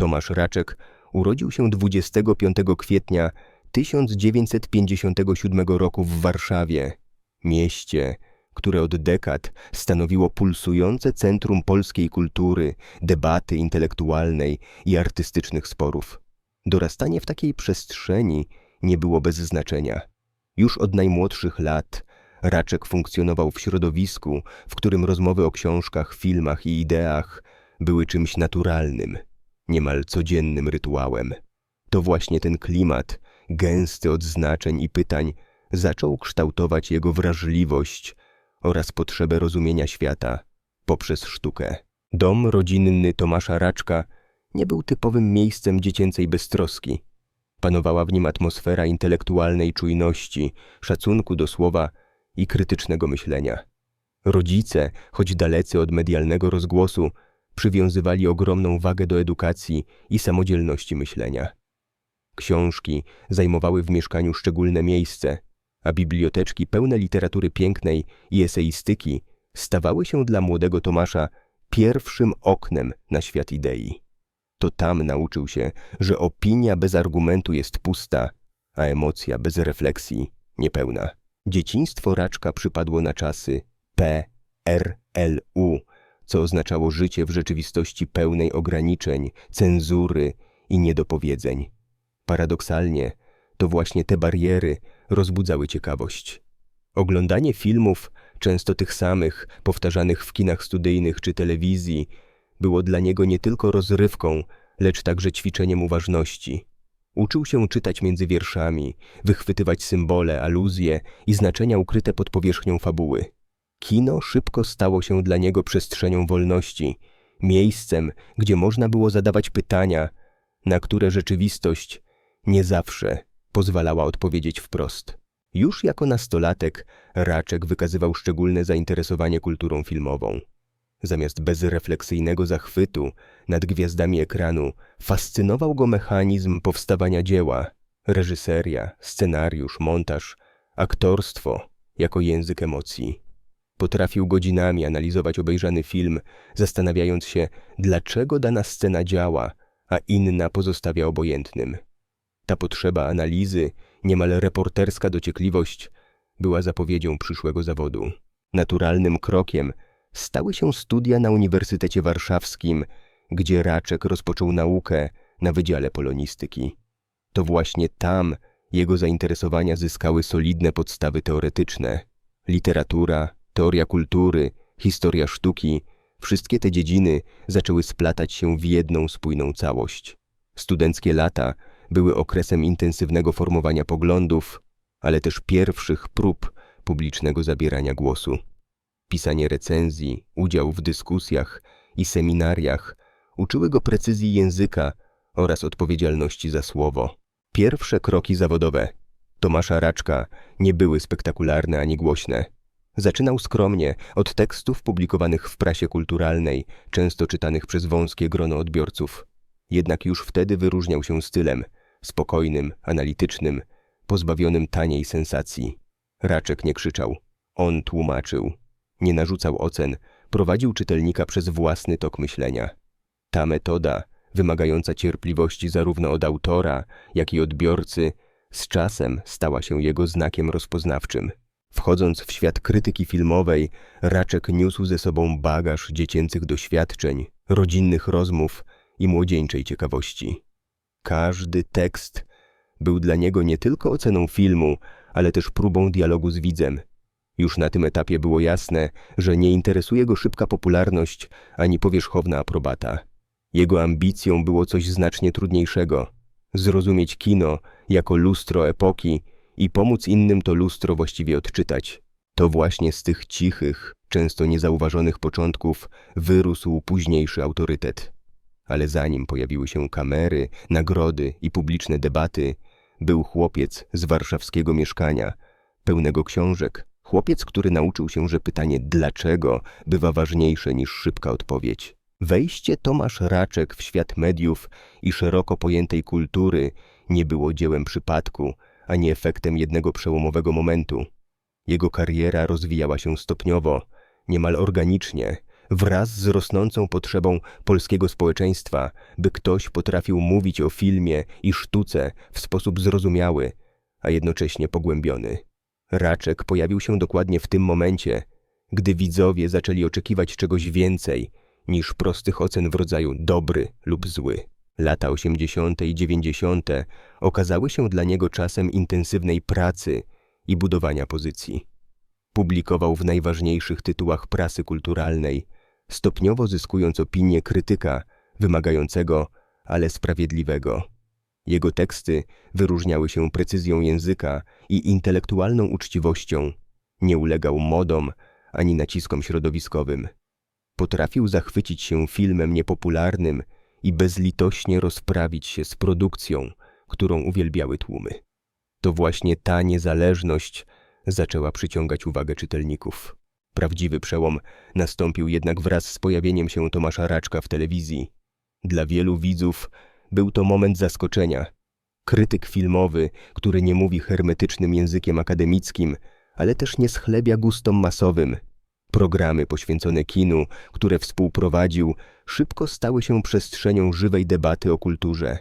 Tomasz Raczek urodził się 25 kwietnia 1957 roku w Warszawie, mieście, które od dekad stanowiło pulsujące centrum polskiej kultury, debaty intelektualnej i artystycznych sporów. Dorastanie w takiej przestrzeni nie było bez znaczenia. Już od najmłodszych lat Raczek funkcjonował w środowisku, w którym rozmowy o książkach, filmach i ideach były czymś naturalnym, niemal codziennym rytuałem. To właśnie ten klimat, gęsty od znaczeń i pytań, zaczął kształtować jego wrażliwość oraz potrzebę rozumienia świata poprzez sztukę. Dom rodzinny Tomasza Raczka nie był typowym miejscem dziecięcej beztroski. Panowała w nim atmosfera intelektualnej czujności, szacunku do słowa i krytycznego myślenia. Rodzice, choć dalecy od medialnego rozgłosu, przywiązywali ogromną wagę do edukacji i samodzielności myślenia. Książki zajmowały w mieszkaniu szczególne miejsce, a biblioteczki pełne literatury pięknej i eseistyki stawały się dla młodego Tomasza pierwszym oknem na świat idei. To tam nauczył się, że opinia bez argumentu jest pusta, a emocja bez refleksji niepełna. Dzieciństwo Raczka przypadło na czasy PRLU, co oznaczało życie w rzeczywistości pełnej ograniczeń, cenzury i niedopowiedzeń. Paradoksalnie, to właśnie te bariery rozbudzały ciekawość. Oglądanie filmów, często tych samych, powtarzanych w kinach studyjnych czy telewizji, było dla niego nie tylko rozrywką, lecz także ćwiczeniem uważności. Uczył się czytać między wierszami, wychwytywać symbole, aluzje i znaczenia ukryte pod powierzchnią fabuły. Kino szybko stało się dla niego przestrzenią wolności, miejscem, gdzie można było zadawać pytania, na które rzeczywistość nie zawsze pozwalała odpowiedzieć wprost. Już jako nastolatek Raczek wykazywał szczególne zainteresowanie kulturą filmową. Zamiast bezrefleksyjnego zachwytu nad gwiazdami ekranu fascynował go mechanizm powstawania dzieła, reżyseria, scenariusz, montaż, aktorstwo jako język emocji. Potrafił godzinami analizować obejrzany film, zastanawiając się, dlaczego dana scena działa, a inna pozostawia obojętnym. Ta potrzeba analizy, niemal reporterska dociekliwość, była zapowiedzią przyszłego zawodu. Naturalnym krokiem stały się studia na Uniwersytecie Warszawskim, gdzie Raczek rozpoczął naukę na Wydziale Polonistyki. To właśnie tam jego zainteresowania zyskały solidne podstawy teoretyczne. Literatura, teoria kultury, historia sztuki, wszystkie te dziedziny zaczęły splatać się w jedną spójną całość. Studenckie lata były okresem intensywnego formowania poglądów, ale też pierwszych prób publicznego zabierania głosu. Pisanie recenzji, udział w dyskusjach i seminariach uczyły go precyzji języka oraz odpowiedzialności za słowo. Pierwsze kroki zawodowe Tomasza Raczka nie były spektakularne ani głośne. Zaczynał skromnie od tekstów publikowanych w prasie kulturalnej, często czytanych przez wąskie grono odbiorców. Jednak już wtedy wyróżniał się stylem spokojnym, analitycznym, pozbawionym taniej sensacji. Raczek nie krzyczał. On tłumaczył. Nie narzucał ocen, prowadził czytelnika przez własny tok myślenia. Ta metoda, wymagająca cierpliwości zarówno od autora, jak i odbiorcy, z czasem stała się jego znakiem rozpoznawczym. Wchodząc w świat krytyki filmowej, Raczek niósł ze sobą bagaż dziecięcych doświadczeń, rodzinnych rozmów i młodzieńczej ciekawości. Każdy tekst był dla niego nie tylko oceną filmu, ale też próbą dialogu z widzem. Już na tym etapie było jasne, że nie interesuje go szybka popularność ani powierzchowna aprobata. Jego ambicją było coś znacznie trudniejszego zrozumieć kino jako lustro epoki i pomóc innym to lustro właściwie odczytać. To właśnie z tych cichych, często niezauważonych początków wyrósł późniejszy autorytet ale zanim pojawiły się kamery, nagrody i publiczne debaty, był chłopiec z warszawskiego mieszkania, pełnego książek, chłopiec, który nauczył się, że pytanie dlaczego bywa ważniejsze niż szybka odpowiedź. Wejście Tomasz Raczek w świat mediów i szeroko pojętej kultury nie było dziełem przypadku, ani efektem jednego przełomowego momentu. Jego kariera rozwijała się stopniowo, niemal organicznie, wraz z rosnącą potrzebą polskiego społeczeństwa, by ktoś potrafił mówić o filmie i sztuce w sposób zrozumiały, a jednocześnie pogłębiony. Raczek pojawił się dokładnie w tym momencie, gdy widzowie zaczęli oczekiwać czegoś więcej niż prostych ocen w rodzaju dobry lub zły. Lata 80. i 90. okazały się dla niego czasem intensywnej pracy i budowania pozycji. Publikował w najważniejszych tytułach prasy kulturalnej, stopniowo zyskując opinię krytyka wymagającego, ale sprawiedliwego. Jego teksty wyróżniały się precyzją języka i intelektualną uczciwością. Nie ulegał modom ani naciskom środowiskowym. Potrafił zachwycić się filmem niepopularnym i bezlitośnie rozprawić się z produkcją, którą uwielbiały tłumy. To właśnie ta niezależność zaczęła przyciągać uwagę czytelników. Prawdziwy przełom nastąpił jednak wraz z pojawieniem się Tomasza Raczka w telewizji. Dla wielu widzów był to moment zaskoczenia. Krytyk filmowy, który nie mówi hermetycznym językiem akademickim, ale też nie schlebia gustom masowym. Programy poświęcone kinu, które współprowadził, szybko stały się przestrzenią żywej debaty o kulturze.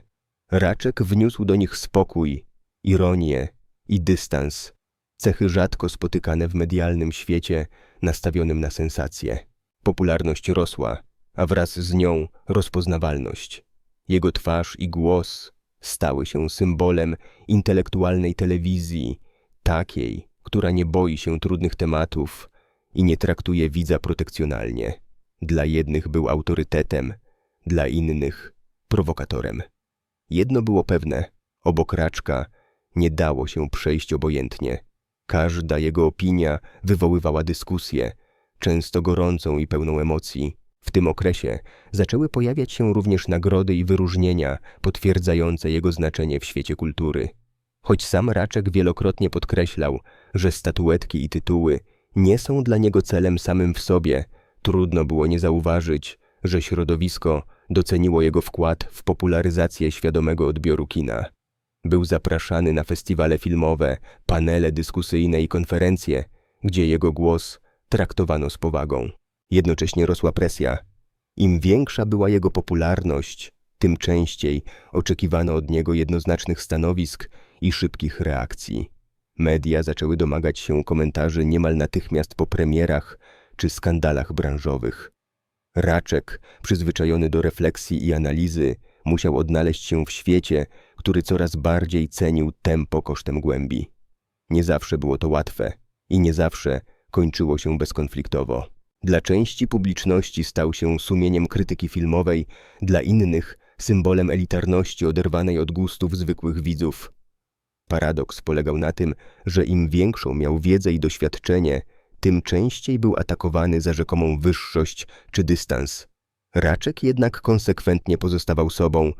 Raczek wniósł do nich spokój, ironię i dystans, cechy rzadko spotykane w medialnym świecie nastawionym na sensację. Popularność rosła, a wraz z nią rozpoznawalność. Jego twarz i głos stały się symbolem intelektualnej telewizji, takiej, która nie boi się trudnych tematów i nie traktuje widza protekcjonalnie. Dla jednych był autorytetem, dla innych prowokatorem. Jedno było pewne, obok Raczka nie dało się przejść obojętnie. Każda jego opinia wywoływała dyskusję, często gorącą i pełną emocji. W tym okresie zaczęły pojawiać się również nagrody i wyróżnienia potwierdzające jego znaczenie w świecie kultury. Choć sam Raczek wielokrotnie podkreślał, że statuetki i tytuły nie są dla niego celem samym w sobie, trudno było nie zauważyć, że środowisko doceniło jego wkład w popularyzację świadomego odbioru kina. Był zapraszany na festiwale filmowe, panele dyskusyjne i konferencje, gdzie jego głos traktowano z powagą. Jednocześnie rosła presja. Im większa była jego popularność, tym częściej oczekiwano od niego jednoznacznych stanowisk i szybkich reakcji. Media zaczęły domagać się komentarzy niemal natychmiast po premierach czy skandalach branżowych. Raczek, przyzwyczajony do refleksji i analizy, musiał odnaleźć się w świecie, który coraz bardziej cenił tempo kosztem głębi. Nie zawsze było to łatwe i nie zawsze kończyło się bezkonfliktowo. Dla części publiczności stał się sumieniem krytyki filmowej, dla innych symbolem elitarności oderwanej od gustów zwykłych widzów. Paradoks polegał na tym, że im większą miał wiedzę i doświadczenie, tym częściej był atakowany za rzekomą wyższość czy dystans. Raczek jednak konsekwentnie pozostawał sobą,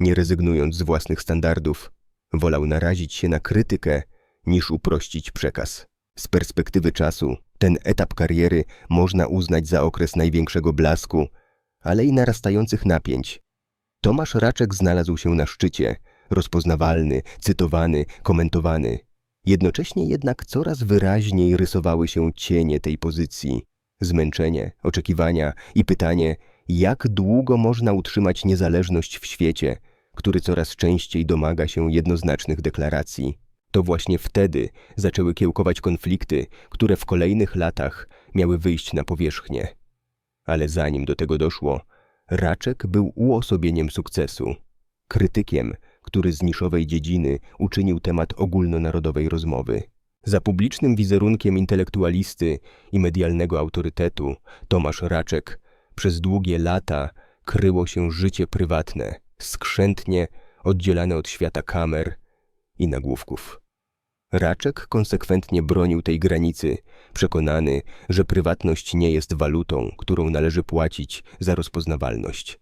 nie rezygnując z własnych standardów. Wolał narazić się na krytykę, niż uprościć przekaz. Z perspektywy czasu ten etap kariery można uznać za okres największego blasku, ale i narastających napięć. Tomasz Raczek znalazł się na szczycie, rozpoznawalny, cytowany, komentowany. Jednocześnie jednak coraz wyraźniej rysowały się cienie tej pozycji. Zmęczenie, oczekiwania i pytanie, jak długo można utrzymać niezależność w świecie, który coraz częściej domaga się jednoznacznych deklaracji. To właśnie wtedy zaczęły kiełkować konflikty, które w kolejnych latach miały wyjść na powierzchnię. Ale zanim do tego doszło, Raczek był uosobieniem sukcesu, krytykiem, który z niszowej dziedziny uczynił temat ogólnonarodowej rozmowy. Za publicznym wizerunkiem intelektualisty i medialnego autorytetu Tomasz Raczek przez długie lata kryło się życie prywatne, skrzętnie oddzielane od świata kamer i nagłówków. Raczek konsekwentnie bronił tej granicy, przekonany, że prywatność nie jest walutą, którą należy płacić za rozpoznawalność.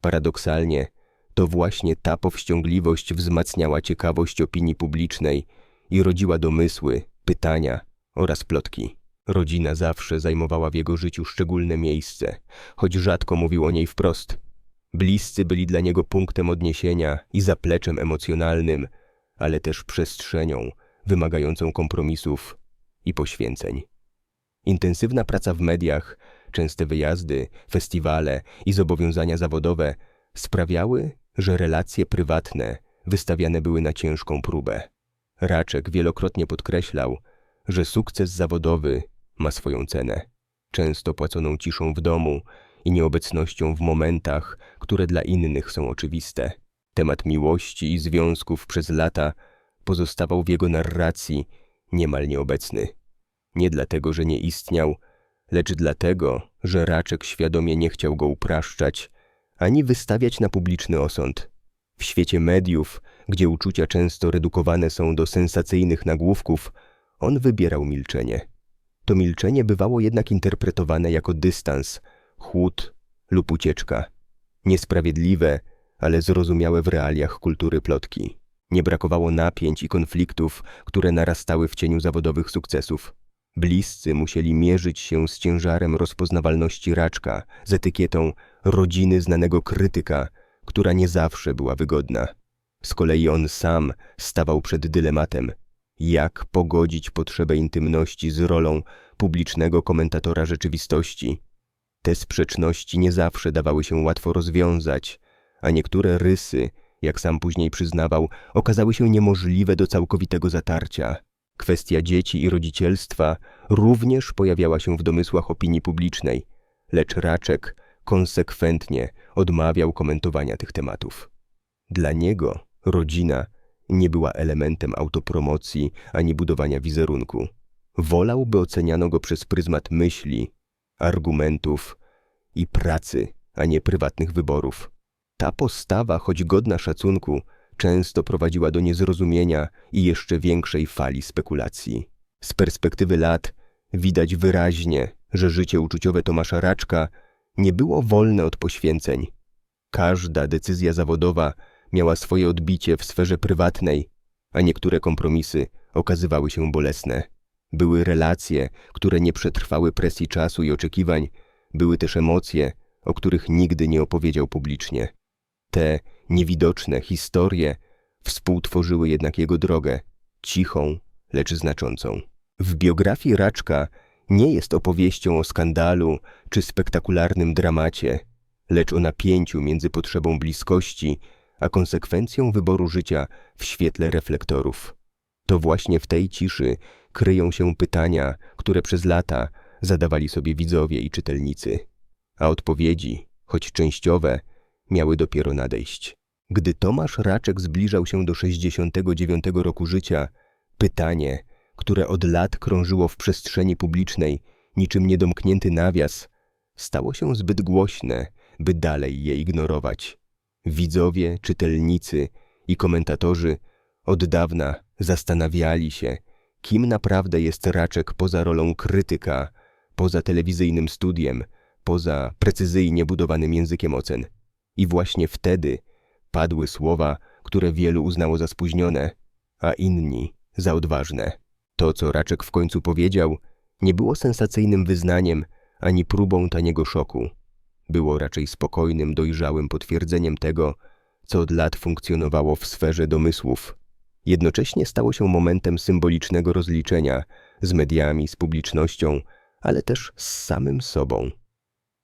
Paradoksalnie, to właśnie ta powściągliwość wzmacniała ciekawość opinii publicznej i rodziła domysły, pytania oraz plotki. Rodzina zawsze zajmowała w jego życiu szczególne miejsce, choć rzadko mówił o niej wprost. Bliscy byli dla niego punktem odniesienia i zapleczem emocjonalnym, ale też przestrzenią wymagającą kompromisów i poświęceń. Intensywna praca w mediach Częste wyjazdy, festiwale i zobowiązania zawodowe sprawiały, że relacje prywatne wystawiane były na ciężką próbę. Raczek wielokrotnie podkreślał, że sukces zawodowy ma swoją cenę, często płaconą ciszą w domu i nieobecnością w momentach, które dla innych są oczywiste. Temat miłości i związków przez lata pozostawał w jego narracji niemal nieobecny. Nie dlatego, że nie istniał, lecz dlatego, że Raczek świadomie nie chciał go upraszczać, ani wystawiać na publiczny osąd. W świecie mediów, gdzie uczucia często redukowane są do sensacyjnych nagłówków, on wybierał milczenie. To milczenie bywało jednak interpretowane jako dystans, chłód lub ucieczka. Niesprawiedliwe, ale zrozumiałe w realiach kultury plotki. Nie brakowało napięć i konfliktów, które narastały w cieniu zawodowych sukcesów. Bliscy musieli mierzyć się z ciężarem rozpoznawalności raczka, z etykietą rodziny znanego krytyka, która nie zawsze była wygodna. Z kolei on sam stawał przed dylematem, jak pogodzić potrzebę intymności z rolą publicznego komentatora rzeczywistości. Te sprzeczności nie zawsze dawały się łatwo rozwiązać, a niektóre rysy, jak sam później przyznawał, okazały się niemożliwe do całkowitego zatarcia. Kwestia dzieci i rodzicielstwa również pojawiała się w domysłach opinii publicznej, lecz Raczek konsekwentnie odmawiał komentowania tych tematów. Dla niego rodzina nie była elementem autopromocji ani budowania wizerunku. Wolał, by oceniano go przez pryzmat myśli, argumentów i pracy, a nie prywatnych wyborów. Ta postawa, choć godna szacunku, często prowadziła do niezrozumienia i jeszcze większej fali spekulacji. Z perspektywy lat widać wyraźnie, że życie uczuciowe Tomasza Raczka nie było wolne od poświęceń. Każda decyzja zawodowa miała swoje odbicie w sferze prywatnej, a niektóre kompromisy okazywały się bolesne. Były relacje, które nie przetrwały presji czasu i oczekiwań, były też emocje, o których nigdy nie opowiedział publicznie. Te niewidoczne historie współtworzyły jednak jego drogę, cichą, lecz znaczącą. W biografii Raczka nie jest opowieścią o skandalu czy spektakularnym dramacie, lecz o napięciu między potrzebą bliskości a konsekwencją wyboru życia w świetle reflektorów. To właśnie w tej ciszy kryją się pytania, które przez lata zadawali sobie widzowie i czytelnicy, a odpowiedzi, choć częściowe, miały dopiero nadejść. Gdy Tomasz Raczek zbliżał się do 69 roku życia, pytanie, które od lat krążyło w przestrzeni publicznej, niczym niedomknięty nawias, stało się zbyt głośne, by dalej je ignorować. Widzowie, czytelnicy i komentatorzy od dawna zastanawiali się, kim naprawdę jest Raczek poza rolą krytyka, poza telewizyjnym studiem, poza precyzyjnie budowanym językiem ocen. I właśnie wtedy padły słowa, które wielu uznało za spóźnione, a inni za odważne. To, co Raczek w końcu powiedział, nie było sensacyjnym wyznaniem ani próbą taniego szoku. Było raczej spokojnym, dojrzałym potwierdzeniem tego, co od lat funkcjonowało w sferze domysłów. Jednocześnie stało się momentem symbolicznego rozliczenia z mediami, z publicznością, ale też z samym sobą.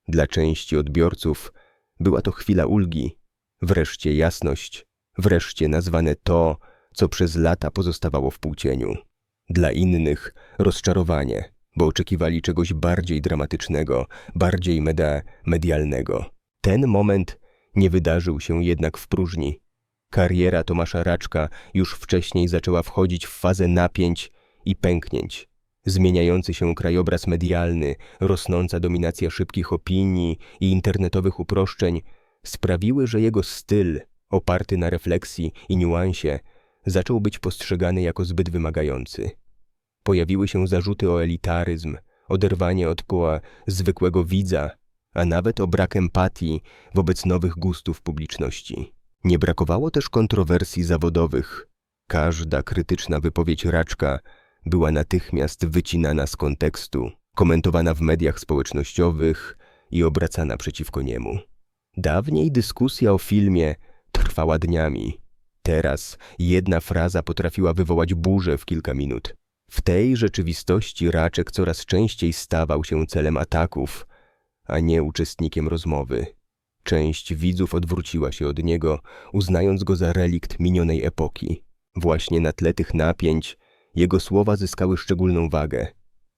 Dla części odbiorców była to chwila ulgi, wreszcie jasność, wreszcie nazwane to, co przez lata pozostawało w półcieniu. Dla innych rozczarowanie, bo oczekiwali czegoś bardziej dramatycznego, bardziej meda medialnego. Ten moment nie wydarzył się jednak w próżni. Kariera Tomasza Raczka już wcześniej zaczęła wchodzić w fazę napięć i pęknięć. Zmieniający się krajobraz medialny, rosnąca dominacja szybkich opinii i internetowych uproszczeń sprawiły, że jego styl, oparty na refleksji i niuansie, zaczął być postrzegany jako zbyt wymagający. Pojawiły się zarzuty o elitaryzm, oderwanie od koła zwykłego widza, a nawet o brak empatii wobec nowych gustów publiczności. Nie brakowało też kontrowersji zawodowych. Każda krytyczna wypowiedź Raczka była natychmiast wycinana z kontekstu, komentowana w mediach społecznościowych i obracana przeciwko niemu. Dawniej dyskusja o filmie trwała dniami. Teraz jedna fraza potrafiła wywołać burzę w kilka minut. W tej rzeczywistości Raczek coraz częściej stawał się celem ataków, a nie uczestnikiem rozmowy. Część widzów odwróciła się od niego, uznając go za relikt minionej epoki. Właśnie na tle tych napięć jego słowa zyskały szczególną wagę.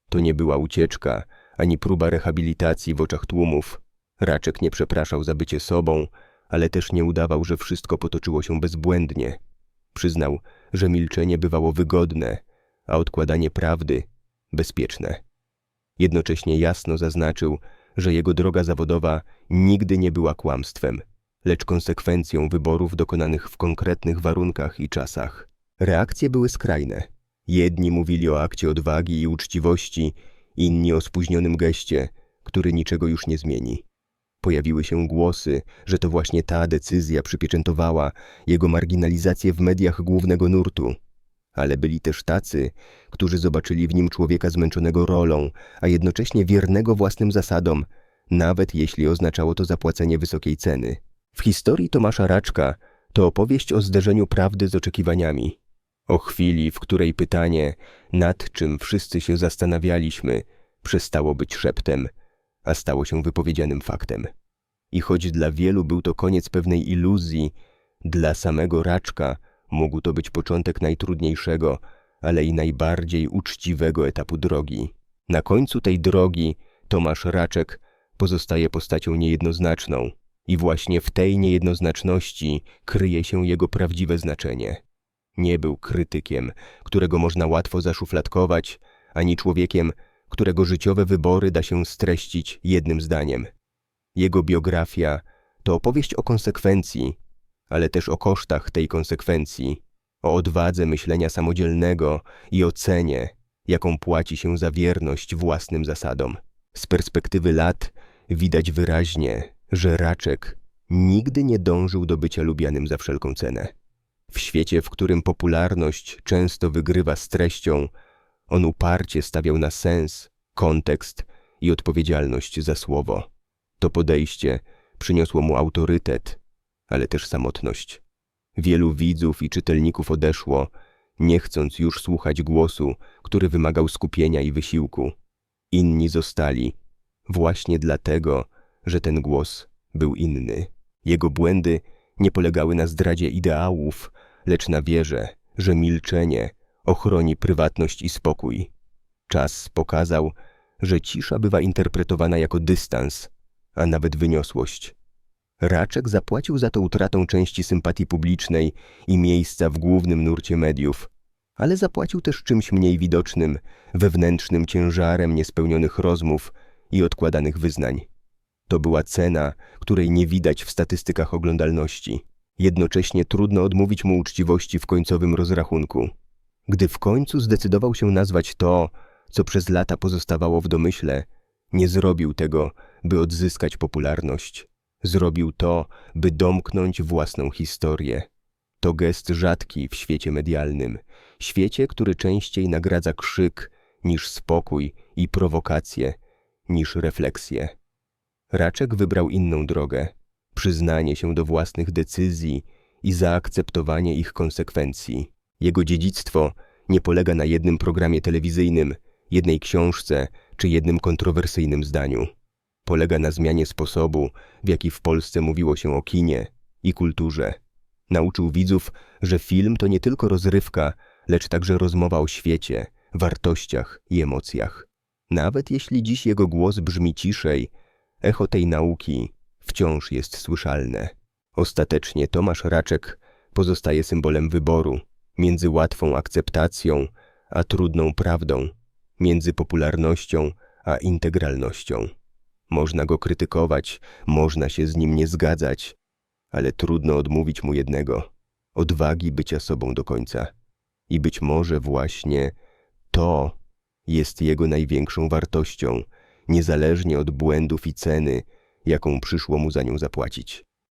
To nie była ucieczka, ani próba rehabilitacji w oczach tłumów. Raczek nie przepraszał za bycie sobą, ale też nie udawał, że wszystko potoczyło się bezbłędnie. Przyznał, że milczenie bywało wygodne, a odkładanie prawdy bezpieczne. Jednocześnie jasno zaznaczył, że jego droga zawodowa nigdy nie była kłamstwem, lecz konsekwencją wyborów dokonanych w konkretnych warunkach i czasach. Reakcje były skrajne. Jedni mówili o akcie odwagi i uczciwości, inni o spóźnionym geście, który niczego już nie zmieni. Pojawiły się głosy, że to właśnie ta decyzja przypieczętowała jego marginalizację w mediach głównego nurtu. Ale byli też tacy, którzy zobaczyli w nim człowieka zmęczonego rolą, a jednocześnie wiernego własnym zasadom, nawet jeśli oznaczało to zapłacenie wysokiej ceny. W historii Tomasza Raczka to opowieść o zderzeniu prawdy z oczekiwaniami. O chwili, w której pytanie, nad czym wszyscy się zastanawialiśmy, przestało być szeptem, a stało się wypowiedzianym faktem. I choć dla wielu był to koniec pewnej iluzji, dla samego Raczka mógł to być początek najtrudniejszego, ale i najbardziej uczciwego etapu drogi. Na końcu tej drogi Tomasz Raczek pozostaje postacią niejednoznaczną i właśnie w tej niejednoznaczności kryje się jego prawdziwe znaczenie. Nie był krytykiem, którego można łatwo zaszufladkować, ani człowiekiem, którego życiowe wybory da się streścić jednym zdaniem. Jego biografia to opowieść o konsekwencji, ale też o kosztach tej konsekwencji, o odwadze myślenia samodzielnego i o cenie, jaką płaci się za wierność własnym zasadom. Z perspektywy lat widać wyraźnie, że Raczek nigdy nie dążył do bycia lubianym za wszelką cenę. W świecie, w którym popularność często wygrywa z treścią, on uparcie stawiał na sens, kontekst i odpowiedzialność za słowo. To podejście przyniosło mu autorytet, ale też samotność. Wielu widzów i czytelników odeszło, nie chcąc już słuchać głosu, który wymagał skupienia i wysiłku. Inni zostali, właśnie dlatego, że ten głos był inny. Jego błędy nie polegały na zdradzie ideałów, lecz na wierze, że milczenie ochroni prywatność i spokój. Czas pokazał, że cisza bywa interpretowana jako dystans, a nawet wyniosłość. Raczek zapłacił za to utratą części sympatii publicznej i miejsca w głównym nurcie mediów, ale zapłacił też czymś mniej widocznym, wewnętrznym ciężarem niespełnionych rozmów i odkładanych wyznań. To była cena, której nie widać w statystykach oglądalności. Jednocześnie trudno odmówić mu uczciwości w końcowym rozrachunku. Gdy w końcu zdecydował się nazwać to, co przez lata pozostawało w domyśle, nie zrobił tego, by odzyskać popularność. Zrobił to, by domknąć własną historię. To gest rzadki w świecie medialnym, świecie, który częściej nagradza krzyk niż spokój i prowokacje, niż refleksję. Raczek wybrał inną drogę przyznanie się do własnych decyzji i zaakceptowanie ich konsekwencji. Jego dziedzictwo nie polega na jednym programie telewizyjnym, jednej książce czy jednym kontrowersyjnym zdaniu. Polega na zmianie sposobu, w jaki w Polsce mówiło się o kinie i kulturze. Nauczył widzów, że film to nie tylko rozrywka, lecz także rozmowa o świecie, wartościach i emocjach. Nawet jeśli dziś jego głos brzmi ciszej, echo tej nauki wciąż jest słyszalne. Ostatecznie Tomasz Raczek pozostaje symbolem wyboru między łatwą akceptacją a trudną prawdą, między popularnością a integralnością. Można go krytykować, można się z nim nie zgadzać, ale trudno odmówić mu jednego odwagi bycia sobą do końca. I być może właśnie to jest jego największą wartością, niezależnie od błędów i ceny, jaką przyszło mu za nią zapłacić.